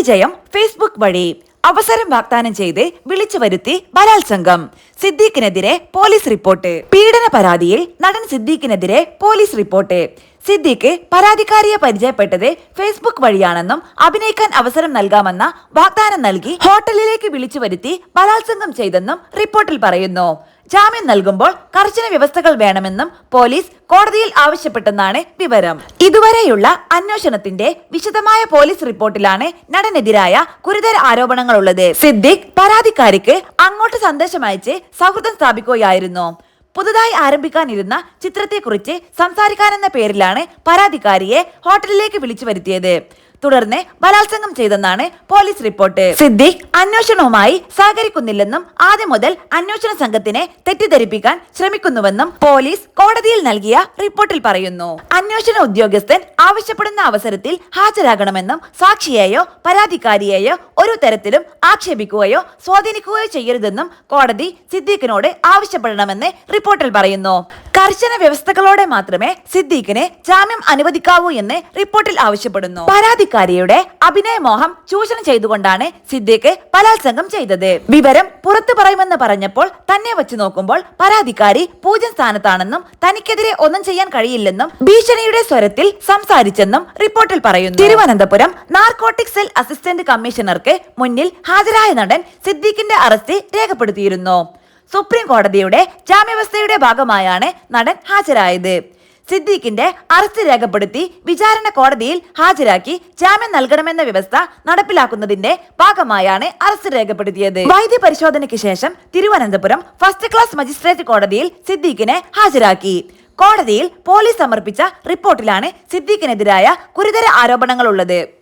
പരിചയം ഫേസ്ബുക്ക് വഴി അവസരം വാഗ്ദാനം ചെയ്ത് വിളിച്ചു വരുത്തി ബലാത്സംഗം സിദ്ദീഖിനെതിരെ പോലീസ് റിപ്പോർട്ട്. പീഡന പരാതിയിൽ നടൻ സിദ്ദീഖിനെതിരെ പോലീസ് റിപ്പോർട്ട്. സിദ്ദീഖ് പരാതിക്കാരിയെ പരിചയപ്പെട്ടത് ഫേസ്ബുക്ക് വഴിയാണെന്നും അഭിനയിക്കാൻ അവസരം നൽകാമെന്ന വാഗ്ദാനം നൽകി ഹോട്ടലിലേക്ക് വിളിച്ചു വരുത്തി ബലാത്സംഗം ചെയ്തെന്നും റിപ്പോർട്ടിൽ പറയുന്നു. ജാമ്യം നൽകുമ്പോൾ കർശന വ്യവസ്ഥകൾ വേണമെന്നും പോലീസ് കോടതിയിൽ ആവശ്യപ്പെട്ടെന്നാണ് വിവരം. ഇതുവരെയുള്ള അന്വേഷണത്തിന്റെ വിശദമായ പോലീസ് റിപ്പോർട്ടിലാണ് നടനെതിരായ ഗുരുതര ആരോപണങ്ങളുള്ളത്. സിദ്ദിഖ് പരാതിക്കാരിക്ക് അങ്ങോട്ട് സന്ദേശം അയച്ച് സൗഹൃദം സ്ഥാപിക്കുകയായിരുന്നു. പുതുതായി ആരംഭിക്കാനിരുന്ന ചിത്രത്തെക്കുറിച്ച് സംസാരിക്കാനെന്ന പേരിലാണ് പരാതിക്കാരിയെ ഹോട്ടലിലേക്ക് വിളിച്ചു വരുത്തിയത്. തുടർന്ന് ബലാത്സംഗം ചെയ്തെന്നാണ് പോലീസ് റിപ്പോർട്ട്. സിദ്ദിഖ് അന്വേഷണവുമായി സഹകരിക്കുന്നില്ലെന്നും ആദ്യം മുതൽ അന്വേഷണ സംഘത്തിനെ തെറ്റിദ്ധരിപ്പിക്കാൻ ശ്രമിക്കുന്നുവെന്നും പോലീസ് കോടതിയിൽ നൽകിയ റിപ്പോർട്ടിൽ പറയുന്നു. അന്വേഷണ ഉദ്യോഗസ്ഥൻ ആവശ്യപ്പെടുന്ന അവസരത്തിൽ ഹാജരാകണമെന്നും സാക്ഷിയെയോ പരാതിക്കാരിയെയോ ഒരു തരത്തിലും ആക്ഷേപിക്കുകയോ സ്വാധീനിക്കുകയോ ചെയ്യരുതെന്നും കോടതി സിദ്ദീഖിനോട് ആവശ്യപ്പെടണമെന്ന് റിപ്പോർട്ടിൽ പറയുന്നു. കർശന വ്യവസ്ഥകളോടെ മാത്രമേ സിദ്ദീഖിന് ജാമ്യം അനുവദിക്കാവൂ എന്ന് റിപ്പോർട്ടിൽ ആവശ്യപ്പെടുന്നു. പരാതിക്കാരിയുടെ അഭിനയമോഹം ചൂഷണം ചെയ്തുകൊണ്ടാണ് സിദ്ദീഖ് ബലാത്സംഗം ചെയ്തത്. വിവരം പുറത്തു പറയുമെന്ന് പറഞ്ഞപ്പോൾ തന്നെ വെച്ച് നോക്കുമ്പോൾ പരാതിക്കാരി പൂജ്യം സ്ഥാനത്താണെന്നും തനിക്കെതിരെ ഒന്നും ചെയ്യാൻ കഴിയില്ലെന്നും ഭീഷണിയുടെ സ്വരത്തിൽ സംസാരിച്ചെന്നും റിപ്പോർട്ടിൽ പറയുന്നു. തിരുവനന്തപുരം നാർക്കോട്ടിക് സെൽ അസിസ്റ്റന്റ് കമ്മീഷണർക്ക് മുന്നിൽ ഹാജരായ നടൻ സിദ്ദീഖിന്റെ അറസ്റ്റ് രേഖപ്പെടുത്തിയിരുന്നു. സുപ്രീം കോടതിയുടെ ജാമ്യവ്യവസ്ഥയുടെ ഭാഗമായാണ് നടൻ ഹാജരായത്. സിദ്ദീഖിന്റെ അറസ്റ്റ് രേഖപ്പെടുത്തി വിചാരണ കോടതിയിൽ ഹാജരാക്കി ജാമ്യം നൽകണമെന്ന വ്യവസ്ഥ നടപ്പിലാക്കുന്നതിന്റെ ഭാഗമായാണ് അറസ്റ്റ് രേഖപ്പെടുത്തിയത്. വൈദ്യ പരിശോധനയ്ക്ക് ശേഷം തിരുവനന്തപുരം ഫസ്റ്റ് ക്ലാസ് മജിസ്ട്രേറ്റ് കോടതിയിൽ സിദ്ദീഖിനെ ഹാജരാക്കി. കോടതിയിൽ പോലീസ് സമർപ്പിച്ച റിപ്പോർട്ടിലാണ് സിദ്ദീഖിനെതിരായ ഗുരുതര ആരോപണങ്ങളുള്ളത്.